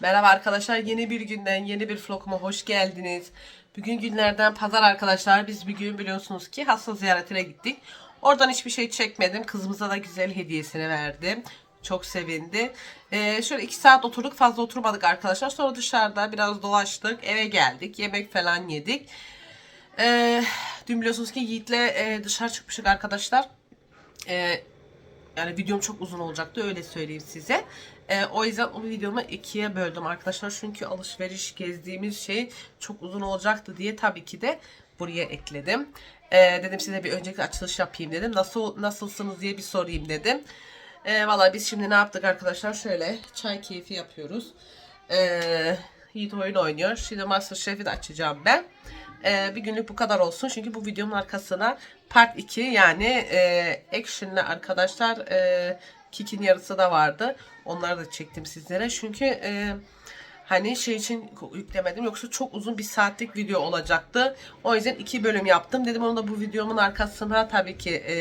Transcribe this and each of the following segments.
Merhaba arkadaşlar yeni bir günden yeni bir vloguma hoş geldiniz. Bugün günlerden pazar arkadaşlar biz bir gün biliyorsunuz ki hasta ziyaretine gittik. Oradan hiçbir şey çekmedim kızımıza da güzel hediyesini verdim. Çok sevindi. Ee, şöyle iki saat oturduk fazla oturmadık arkadaşlar. Sonra dışarıda biraz dolaştık eve geldik yemek falan yedik. Ee, dün biliyorsunuz ki Yiğit'le e, dışarı çıkmıştık arkadaşlar. Ee, yani videom çok uzun olacaktı öyle söyleyeyim size. Ee, o yüzden o videomu ikiye böldüm arkadaşlar. Çünkü alışveriş gezdiğimiz şey çok uzun olacaktı diye tabii ki de buraya ekledim. Ee, dedim size bir öncelikle açılış yapayım dedim. Nasıl nasılsınız diye bir sorayım dedim. Ee, Valla biz şimdi ne yaptık arkadaşlar? Şöyle çay keyfi yapıyoruz. Ee, Yiğit oyun oynuyor. Şimdi Masterchef'i de açacağım ben. Ee, bir günlük bu kadar olsun. Çünkü bu videonun arkasına part 2 yani e, action'lı arkadaşlar e, Kik'in yarısı da vardı. Onları da çektim sizlere. Çünkü e, hani şey için yüklemedim. Yoksa çok uzun bir saatlik video olacaktı. O yüzden iki bölüm yaptım. Dedim onu da bu videomun arkasına tabii ki e,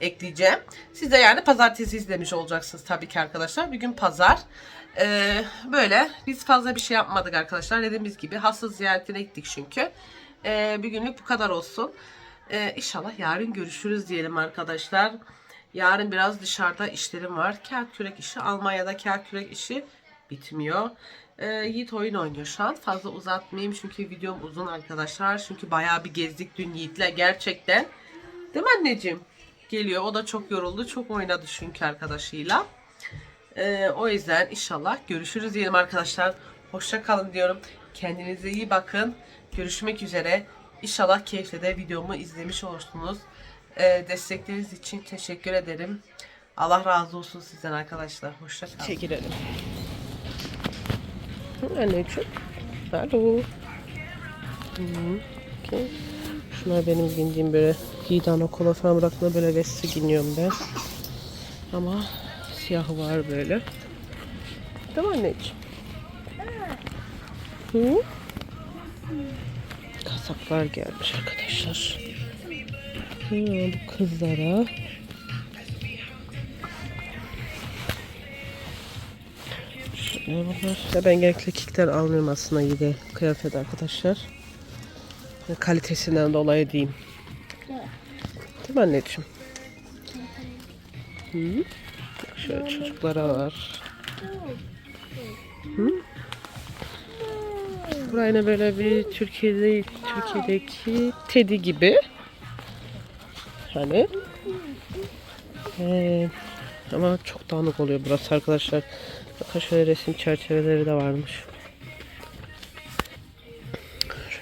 ekleyeceğim. Siz de yani pazartesi izlemiş olacaksınız tabii ki arkadaşlar. Bir gün pazar. Ee, böyle biz fazla bir şey yapmadık arkadaşlar. Dediğimiz gibi hasta ziyaretine gittik çünkü. Ee, bir günlük bu kadar olsun. Ee, inşallah yarın görüşürüz diyelim arkadaşlar. Yarın biraz dışarıda işlerim var. Kağıt kürek işi. Almanya'da kağıt kürek işi bitmiyor. Ee, Yiğit oyun oynuyor şu an. Fazla uzatmayayım çünkü videom uzun arkadaşlar. Çünkü bayağı bir gezdik dün Yiğit'le gerçekten. Değil mi anneciğim? Geliyor. O da çok yoruldu. Çok oynadı çünkü arkadaşıyla. Ee, o yüzden inşallah görüşürüz diyelim arkadaşlar. Hoşça kalın diyorum. Kendinize iyi bakın. Görüşmek üzere. İnşallah keyifle de videomu izlemiş olursunuz. Ee, destekleriniz için teşekkür ederim. Allah razı olsun sizden arkadaşlar. Hoşça kalın. Çekilelim. Anneciğim. Alo. Okay. Şunlar benim giydiğim böyle giydan okula falan bırakma böyle vesti giyiniyorum ben. Ama siyahı var böyle. Değil mi anneciğim? Hı? Kasaplar gelmiş arkadaşlar. Bu kızlara. Şöyle ben genellikle kikten almıyorum aslında yine kıyafet arkadaşlar. Kalitesinden dolayı diyeyim. Değil mi anneciğim? Hı? Şöyle çocuklara var. Hı? Buraya böyle bir Türkiye'de Türkiye'deki Teddy gibi. Hani. Ee, ama çok dağınık oluyor burası arkadaşlar. Bakın şöyle resim çerçeveleri de varmış.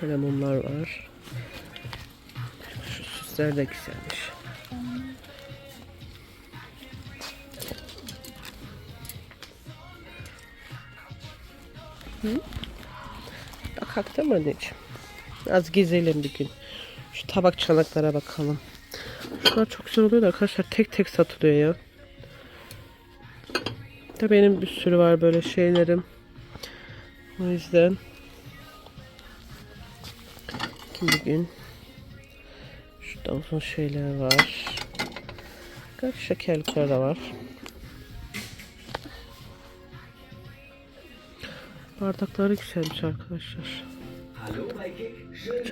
Şöyle mumlar var. Şu süsler de güzelmiş. Bakak değil mi anneciğim? Az gezelim bir gün. Şu tabak çanaklara bakalım. Şunlar çok güzel oluyor da arkadaşlar tek tek satılıyor ya. De benim bir sürü var böyle şeylerim. O yüzden bugün şurada uzun şeyler var. Kaç şekerlikler de var. Bardakları güzelmiş arkadaşlar.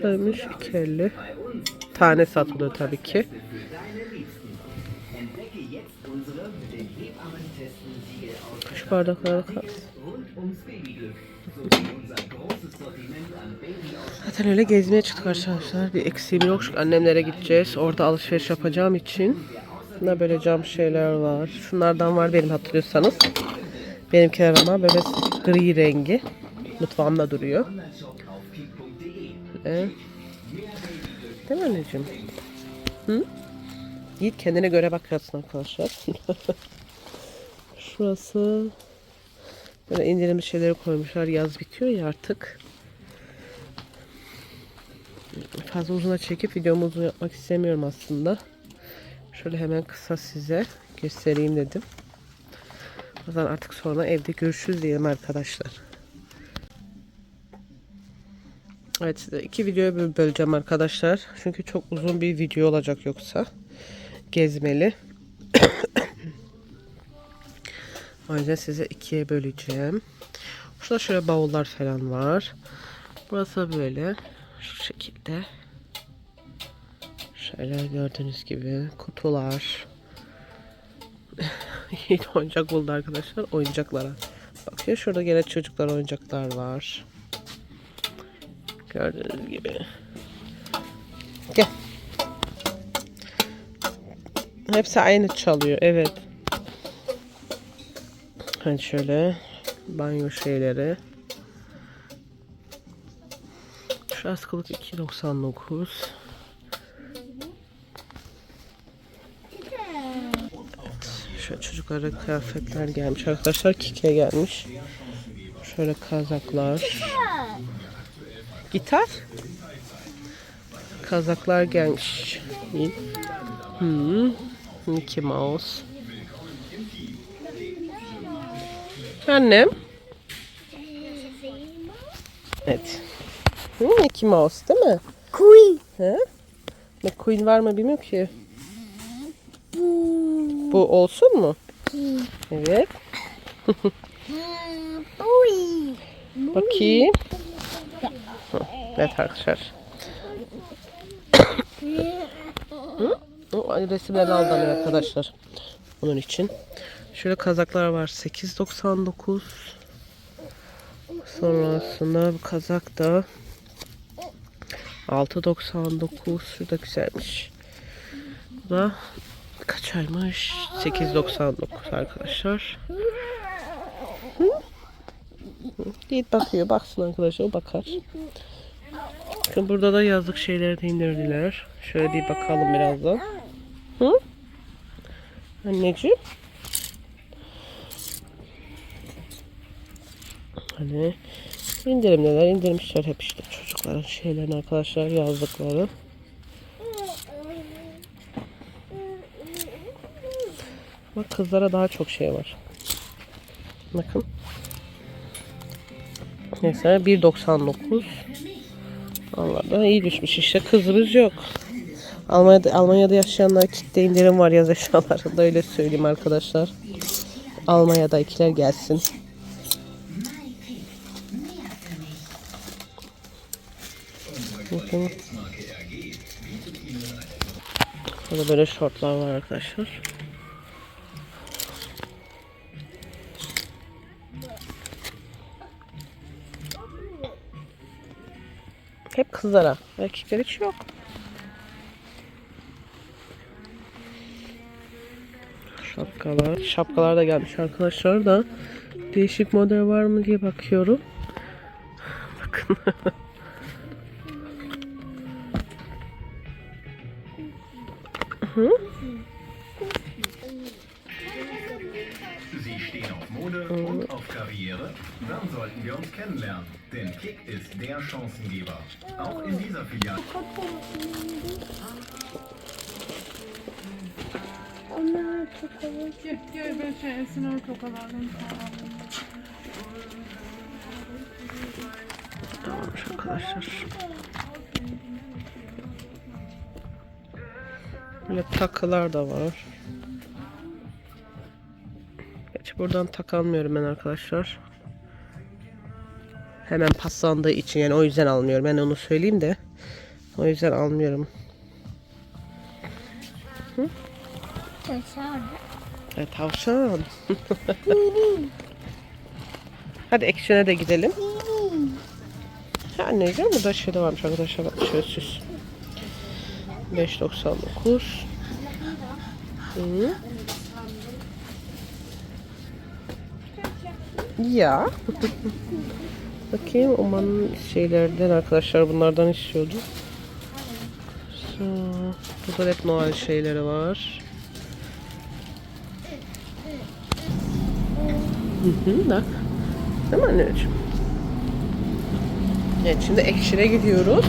Çaymış 2.50. Tane satılıyor tabii ki. Şu bardaklara bak. Zaten öyle gezmeye çıktık arkadaşlar. Bir eksiğim yok. Şu annemlere gideceğiz. Orada alışveriş yapacağım için. Ne böyle cam şeyler var. Şunlardan var benim hatırlıyorsanız. Benimkiler ama böyle gri rengi. Mutfağımda duruyor. Ee, değil mi anneciğim? Hı? Yiğit kendine göre bakarsın arkadaşlar. Şurası böyle indirimli şeyleri koymuşlar. Yaz bitiyor ya artık. Fazla uzuna çekip videomu uzun yapmak istemiyorum aslında. Şöyle hemen kısa size göstereyim dedim. O zaman artık sonra evde görüşürüz diyelim arkadaşlar. Evet iki videoya böl- böleceğim arkadaşlar. Çünkü çok uzun bir video olacak yoksa. Gezmeli. o yüzden size ikiye böleceğim. Şurada şöyle bavullar falan var. Burası böyle. Şu şekilde. Şöyle gördüğünüz gibi kutular. Yeni oyuncak buldu arkadaşlar. Oyuncaklara. Bakıyor şurada gene çocuklar oyuncaklar var. Gördüğünüz gibi. Gel. Hepsi aynı çalıyor. Evet. Hani şöyle banyo şeyleri. Şu askılık 2.99. Şöyle çocuklara kıyafetler gelmiş. Arkadaşlar Kike gelmiş. Şöyle kazaklar. Gitar. Kazaklar gelmiş. Hmm. Mickey Mouse. Annem. Evet. Hı, Mickey Mouse değil mi? Queen. He? McQueen var mı bilmiyorum ki. Bu. Bu olsun mu? Evet. Bakayım. Hı, Evet arkadaşlar. O resimlerini aldım arkadaşlar. Onun için. Şöyle kazaklar var. 8.99. Sonrasında bu kazak da 6.99. Şurada güzelmiş. Bu da kaç aymış? 8.99 arkadaşlar. Git bakıyor. Baksın arkadaşlar. O bakar. Bakın burada da yazlık şeyleri de indirdiler. Şöyle bir bakalım birazdan. Hı? Anneciğim. Hani indirimdeler indirmişler hep işte çocukların şeylerini arkadaşlar yazdıkları. Ama kızlara daha çok şey var. Bakın. Mesela 1.99 Allah da iyi düşmüş işte kızımız yok. Almanya'da, Almanya'da yaşayanlar kitle indirim var yaz eşyalarında öyle söyleyeyim arkadaşlar. Almanya'da ikiler gelsin. Bakın. Burada böyle şortlar var arkadaşlar. Kızlara. Erkekler hiç yok. Şapkalar. Şapkalar da gelmiş arkadaşlar da. Değişik model var mı diye bakıyorum. Bakın. Sie stehen auf Mode und auf Karriere? Dann sollten wir uns kennenlernen. Denn Kick ist der Chancengeber. Auch in dieser Filiale. Onlar çok havalı. Gel, gel ben şey Esin'e tokalardım. Tamammış arkadaşlar. Böyle takılar da var. Gerçi buradan tak almıyorum ben arkadaşlar. Hemen paslandığı için yani o yüzden almıyorum. Ben onu söyleyeyim de. O yüzden almıyorum. Taşar. Evet tavşan. Hadi ekşine de gidelim. Ha anneciğim burada şey de varmış arkadaşlar. Bak şöyle süs. 5.99 Hı. Ya. Bakayım Oman'ın şeylerden arkadaşlar bunlardan istiyordu. So, burada hep Noel şeyleri var. Hı hı, bak. Değil mi anneciğim? Evet şimdi ekşire gidiyoruz.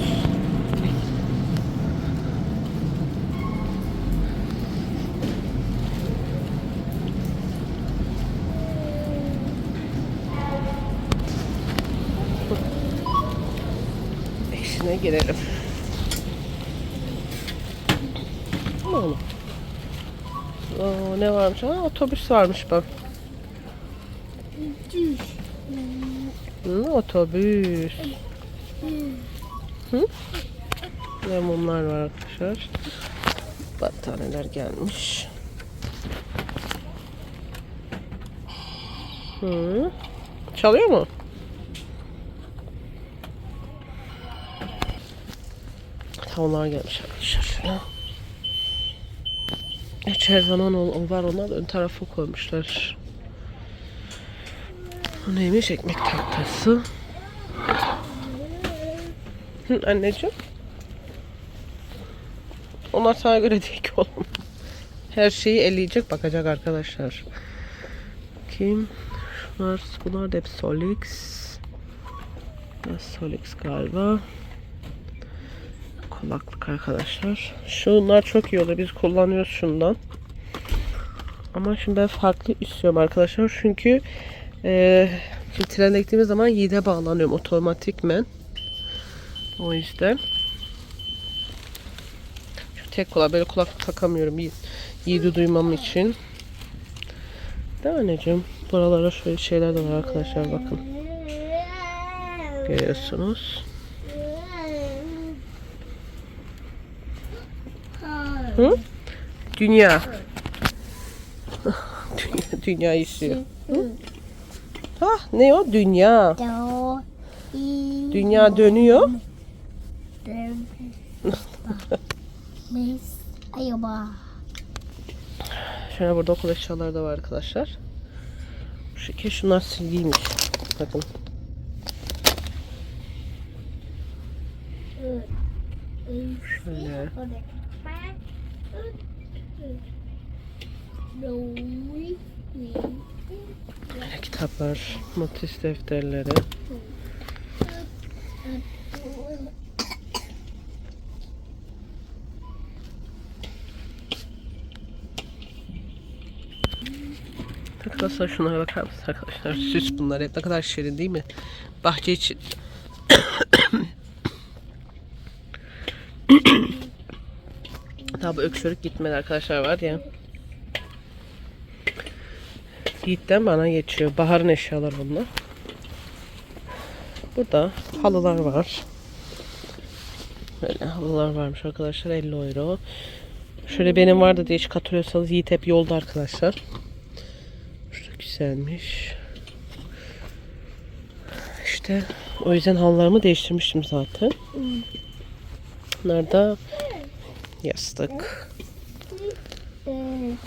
Ekşine girelim. Tamam. Aa, ne varmış? Aa, otobüs varmış bak. Hı, otobüs. Hı? Ve var arkadaşlar. Battaniyeler gelmiş. Hı. Çalıyor mu? Tavlar gelmiş arkadaşlar. Şöyle. Hiç her zaman o, var onlar ön tarafa koymuşlar. Bu neymiş? Ekmek tahtası. Anneciğim. Onlar sana göre değil ki oğlum. Her şeyi eleyecek bakacak arkadaşlar. Kim? Şunlar, bunlar da hep Solix. Solix galiba. Kulaklık arkadaşlar. Şunlar çok iyi oluyor. Biz kullanıyoruz şundan. Ama şimdi ben farklı istiyorum arkadaşlar. Çünkü eee şimdi gittiğimiz zaman yide bağlanıyorum otomatikmen. O yüzden. Şu tek kulak böyle kulaklık takamıyorum. yi- Yiğidi duymam için. Mi anneciğim? Buralara şöyle şeyler de var arkadaşlar bakın. Görüyorsunuz. Hı? Dünya. Dünya, dünya istiyor. Hı? Ha ne o? Dünya. Dünya dönüyor. Şöyle burada okul eşyaları da var arkadaşlar. Şekil şunlar silgiymiş. Bakın. Şöyle. Kitaplar, notis defterleri. Arkadaşlar şunlara bakar mısınız arkadaşlar? Süs bunlar hep ne kadar şirin değil mi? Bahçe için. Bu öksürük gitmedi arkadaşlar var ya. Yiğit'ten bana geçiyor. Bahar'ın eşyaları bunlar. Burada halılar var. Böyle halılar varmış arkadaşlar 50 euro. Şöyle benim vardı diye hiç katılıyorsanız Yiğit hep yolda arkadaşlar. Şurada güzelmiş. İşte o yüzden halılarımı değiştirmiştim zaten. Bunlar da yastık.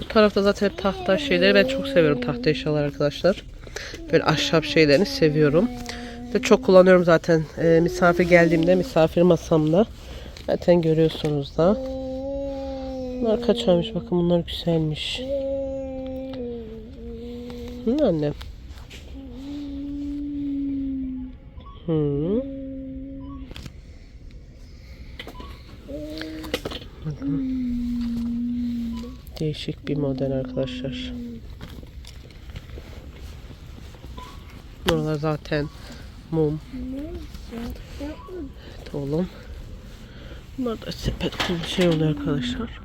Bu tarafta zaten hep tahta şeyleri ben çok seviyorum tahta eşyalar arkadaşlar. Böyle ahşap şeylerini seviyorum. Ve çok kullanıyorum zaten e, misafir geldiğimde misafir masamda. Zaten görüyorsunuz da. Bunlar kaç aymış bakın bunlar güzelmiş. Hı annem. Hı. Bakın. Değişik bir model arkadaşlar. Buralar zaten mum. Evet oğlum. Bunlar da sepet bir şey oluyor arkadaşlar.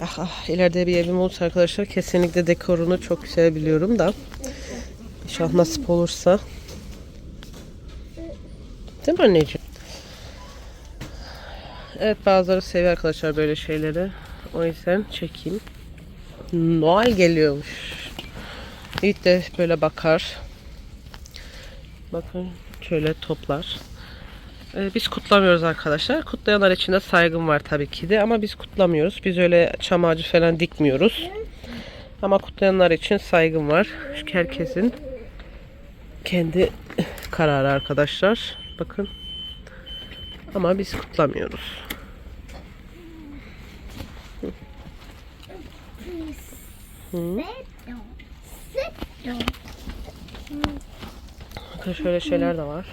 Ah, ah ileride bir evim olursa arkadaşlar kesinlikle dekorunu çok güzel biliyorum da. İnşallah nasip olursa. Değil mi anneciğim? Evet bazıları seviyor arkadaşlar böyle şeyleri. O yüzden çekeyim. Noel geliyormuş. Yiğit de böyle bakar. Bakın şöyle toplar. Ee, biz kutlamıyoruz arkadaşlar. Kutlayanlar için de saygım var tabii ki de ama biz kutlamıyoruz. Biz öyle çam ağacı falan dikmiyoruz. Ama kutlayanlar için saygım var. Çünkü herkesin kendi kararı arkadaşlar. Bakın. Ama biz kutlamıyoruz. Bakın şöyle şeyler de var.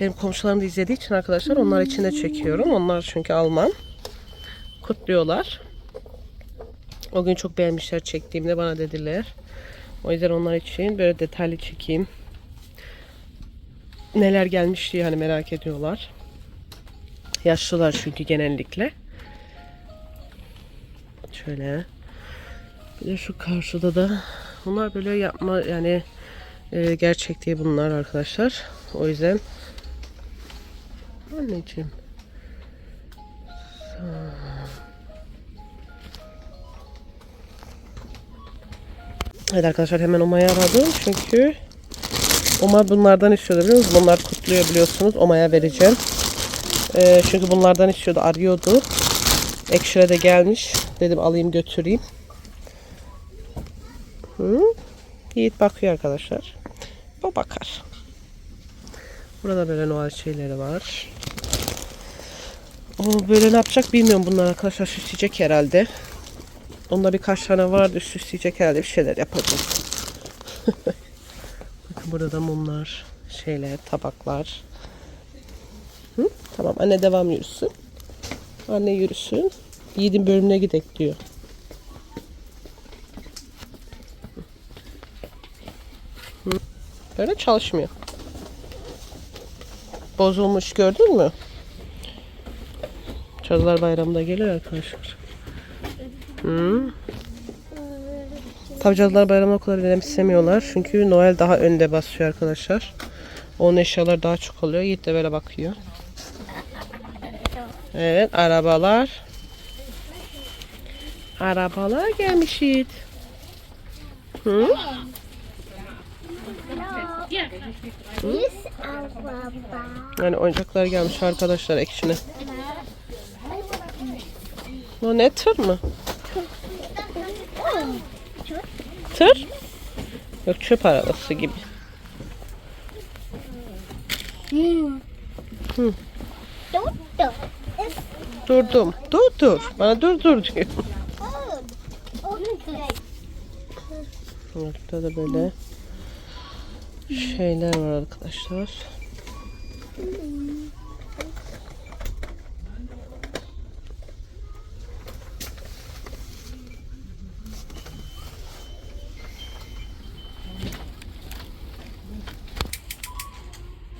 Benim komşularım da izlediği için arkadaşlar onlar için de çekiyorum. Onlar çünkü Alman. Kutluyorlar. O gün çok beğenmişler çektiğimde bana dediler. O yüzden onlar için böyle detaylı çekeyim. Neler gelmiş diye hani merak ediyorlar. Yaşlılar çünkü genellikle. Şöyle. Bir de şu karşıda da bunlar böyle yapma yani e, gerçek değil bunlar arkadaşlar. O yüzden anneciğim Evet arkadaşlar hemen Oma'yı aradım çünkü Oma bunlardan istiyordu biliyor musunuz? Bunlar kutluyor biliyorsunuz. Oma'ya vereceğim. Ee, çünkü bunlardan istiyordu, arıyordu. Ekşire de gelmiş. Dedim alayım götüreyim. Hı? Yiğit bakıyor arkadaşlar. O bakar. Burada böyle Noel şeyleri var. O böyle ne yapacak bilmiyorum bunlar arkadaşlar süsleyecek herhalde. Onda birkaç tane vardı süsleyecek herhalde bir şeyler yapacak. Bakın burada da mumlar, şeyler, tabaklar. Hı? Tamam anne devam yürüsün. Anne yürüsün. Yiğidin bölümüne gidek diyor. Böyle çalışmıyor. Bozulmuş gördün mü? Çocuklar bayramında geliyor arkadaşlar. Hı. Tabii Cadılar Bayramı o kadar önemsemiyorlar. Çünkü Noel daha önde basıyor arkadaşlar. Onun eşyalar daha çok oluyor. Yiğit de böyle bakıyor. Evet arabalar. Arabalar gelmiş Yiğit. Hı? Araba. Yani oyuncaklar gelmiş arkadaşlar ekşine. O ne tır mı? Tır? Yok çöp arabası gibi. Hı. Durdum. Dur dur. Bana dur dur diyor. Burada da böyle şeyler var arkadaşlar.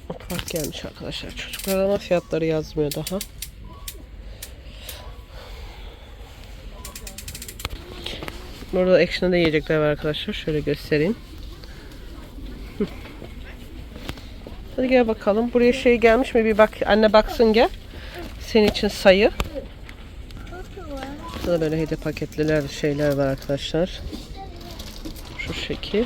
Mutfak gelmiş arkadaşlar. Çocuklar ama fiyatları yazmıyor daha. Burada Action'da yiyecekler var arkadaşlar. Şöyle göstereyim. Hadi gel bakalım. Buraya şey gelmiş mi? Bir bak. Anne baksın gel. Senin için sayı. Burada böyle hediye paketliler şeyler var arkadaşlar. Şu şekil.